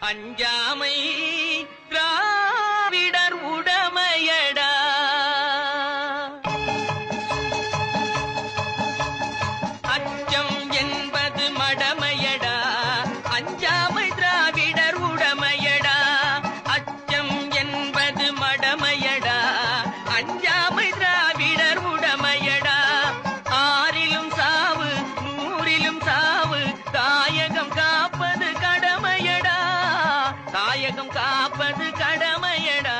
அஞ்சாமை திராவிடர் உடமையடா. அச்சம் என்பது மடமையடா. அஞ்சாமை திராவிடர் உடமையடா. அச்சம் என்பது மடமையடா. அஞ்சாமை காப்பது கடமையடா.